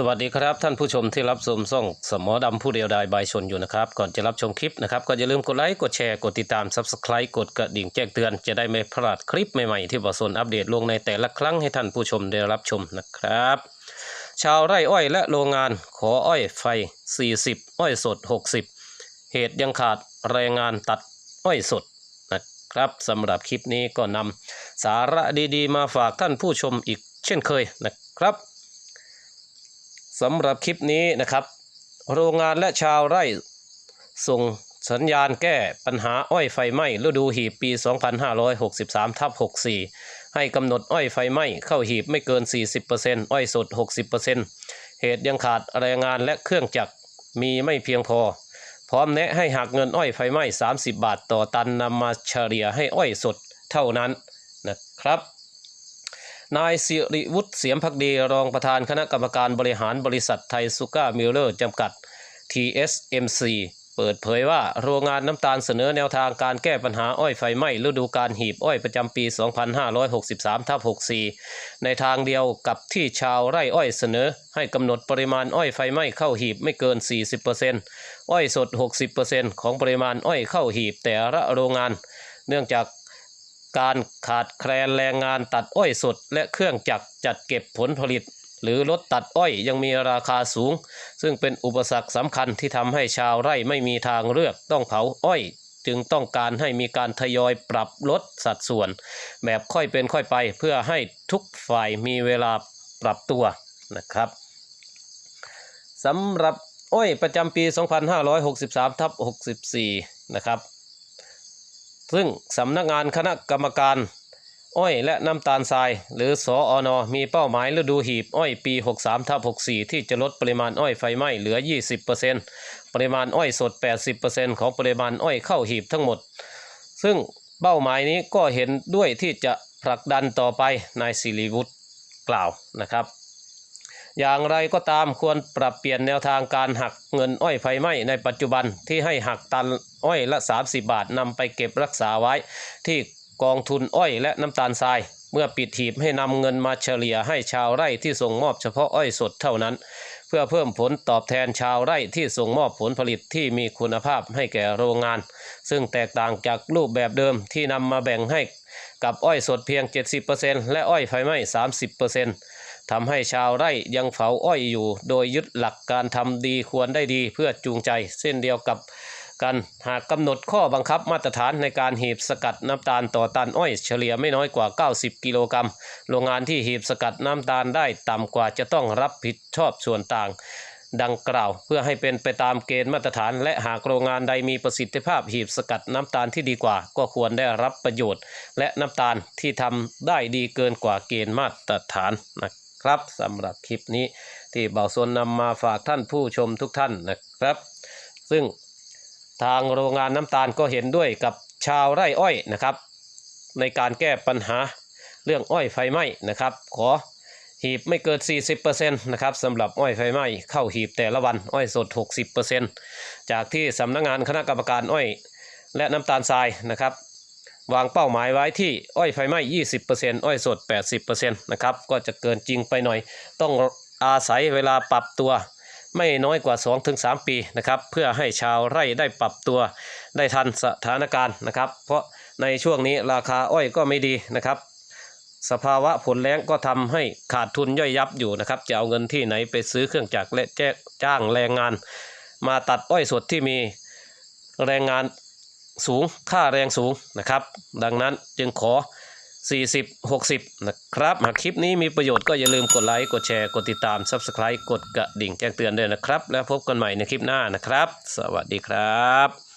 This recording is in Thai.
สวัสดีครับท่านผู้ชมที่รับชมส่องสมอดำผู้เดียวดายบายชนอยู่นะครับ ก่อนจะรับชมคลิปนะครับ ก็อย่าลืมกดไลค์กดแชร์กดติดตาม Subscribe กดกระดิ่งแจ้งเตือน จะได้ไม่พลาดคลิปใหม่ๆ ที่บอสนอัปเดตลงในแต่ละครั้งให้ท่านผู้ชมได้รับชมนะครับ ชาวไร่อ้อยและโรงงานขออ้อยไฟ 40 อ้อยสด 60 เหตุยังขาดแรงงานตัดอ้อยสดนะครับสำหรับคลิปนี้ก็นำสาระดีๆ มาฝากท่านผู้ชมอีกเช่นเคยนะครับสำหรับคลิปนี้นะครับ โรงงานและชาวไร่ส่งสัญญาณแก้ปัญหาอ้อยไฟไหม้ฤดูหีบปี 2563ทับ64 ให้กำหนดอ้อยไฟไหม้เข้าหีบไม่เกิน 40%อ้อยสด 60%เหตุยังขาดแรงงานและเครื่องจักร มีไม่เพียงพอ พร้อมแนะให้หักเงินอ้อยไฟไหม้ 30 บาทต่อตันนำมาเฉลี่ยให้อ้อยสดเท่านั้นนะครับนายสิริวุฒิเสียมพักดีรองประธานคณะกรรมการบริหารบริษัทไทยซูก้ามิลเลอร์จำกัด TSMC เปิดเผยว่าโรงงานน้ำตาลเสนอแนวทางการแก้ปัญหาอ้อยไฟไหม้ฤดูการหีบอ้อยประจำปี 2563ทับ64 ในทางเดียวกับที่ชาวไร่อ้อยเสนอ ให้กำหนดปริมาณอ้อยไฟไหม้เข้าหีบไม่เกิน 40%อ้อยสด 60%ของปริมาณอ้อยเข้าหีบแต่ละโรงงาน เนื่องจากการขาดแคลนแรงงานตัดอ้อยสดและเครื่องจักรจัดเก็บผลผลิต หรือรถตัดอ้อยยังมีราคาสูง ซึ่งเป็นอุปสรรคสำคัญที่ทำให้ชาวไร่ไม่มีทางเลือกต้องเผาอ้อย จึงต้องการให้มีการทยอยปรับลดสัดส่วน แบบค่อยเป็นค่อยไปเพื่อให้ทุกฝ่ายมีเวลาปรับตัวนะครับสำหรับอ้อยประจำปี 2563ทับ64 นะครับ ซึ่งสำนักงานคณะกรรมการ อ้อยและน้ำตาลทราย หรือสออนมีเป้าหมายฤดูหีบอ้อยปี 63ทับ64 ที่จะลดปริมาณอ้อยไฟไหม้เหลือ 20%ปริมาณอ้อยสด 80%ของปริมาณอ้อยเข้าหีบทั้งหมด ซึ่งเป้าหมายนี้ก็เห็นด้วยที่จะผลักดันต่อไปนายสิริวุฒิกล่าวนะครับ อย่างไรก็ตามควรปรับเปลี่ยนแนวทางการหักเงินอ้อยไฟไหม้ในปัจจุบันที่ให้หักตันอ้อยละ 30 บาทนำไปเก็บรักษาไว้ที่ กองทุนอ้อยและน้ำตาลทราย เมื่อปิดหีบให้นำเงินมาเฉลี่ยให้ชาวไร่ที่ส่งมอบเฉพาะอ้อยสดเท่านั้น เพื่อเพิ่มผลตอบแทนชาวไร่ที่ส่งมอบผลผลิตที่มีคุณภาพให้แก่โรงงาน ซึ่งแตกต่างจากรูปแบบเดิมที่นำมาแบ่งให้กับอ้อยสดเพียง 70%และอ้อยไฟไหม้ 30%ทำให้ชาวไร่ยังเผาอ้อยอยู่ โดยยึดหลักการทำดีควรได้ดีเพื่อจูงใจเส้นเดียวกับ กันหากกำหนดข้อบังคับมาตรฐานในการหีบสกัดน้ำตาลต่อตันอ้อยเฉลี่ยไม่น้อยกว่า 90 กิโลกรัม โรงงานที่หีบสกัดน้ำตาลได้ต่ำกว่าจะต้องรับผิดชอบส่วนต่างดังกล่าวเพื่อให้เป็นไปตามเกณฑ์มาตรฐาน และหากโรงงานใดมีประสิทธิภาพหีบสกัดน้ำตาลที่ดีกว่า ก็ควรได้รับประโยชน์ และน้ำตาลที่ทำได้ดีเกินกว่าเกณฑ์มาตรฐานนะครับสำหรับคลิปนี้ที่เบาโซนนำมาฝากท่านผู้ชมทุกท่านนะครับ ซึ่ง ทางโรงงานน้ำตาลก็เห็นด้วยกับชาวไร่อ้อยนะครับ ในการแก้ปัญหาเรื่องอ้อยไฟไหม้นะครับ ขอหีบไม่เกิน 40%นะครับสำหรับอ้อยไฟไหม้เข้าหีบแต่ละวันอ้อยสด 60%จากที่สำนักงานคณะกรรมการอ้อย และน้ำตาลทรายนะครับ วางเป้าหมายไว้ที่อ้อยไฟไหม้ 20%อ้อยสด 80%นะครับก็จะเกินจริงไปหน่อย ต้องอาศัยเวลาปรับตัว ไม่น้อยกว่า 2-3 ปีนะครับเพื่อให้ชาวไร่ได้ปรับตัวได้ทันสถานการณ์นะครับ เพราะในช่วงนี้ราคาอ้อยก็ไม่ดีนะครับสภาวะผลแล้งก็ทำให้ขาดทุนย่อยยับอยู่นะครับ จะเอาเงินที่ไหนไปซื้อเครื่องจักรและแจ้จ้างแรงงาน มาตัดอ้อยสดที่มีแรงงานสูงค่าแรงสูงนะครับ ดังนั้นจึงขอ 40 60 นะครับ หากคลิปนี้มีประโยชน์ก็อย่าลืมกดไลค์ กดแชร์ กดติดตาม Subscribe กดกระดิ่งแจ้งเตือนด้วยนะครับ แล้วพบกันใหม่ในคลิปหน้านะครับ สวัสดีครับ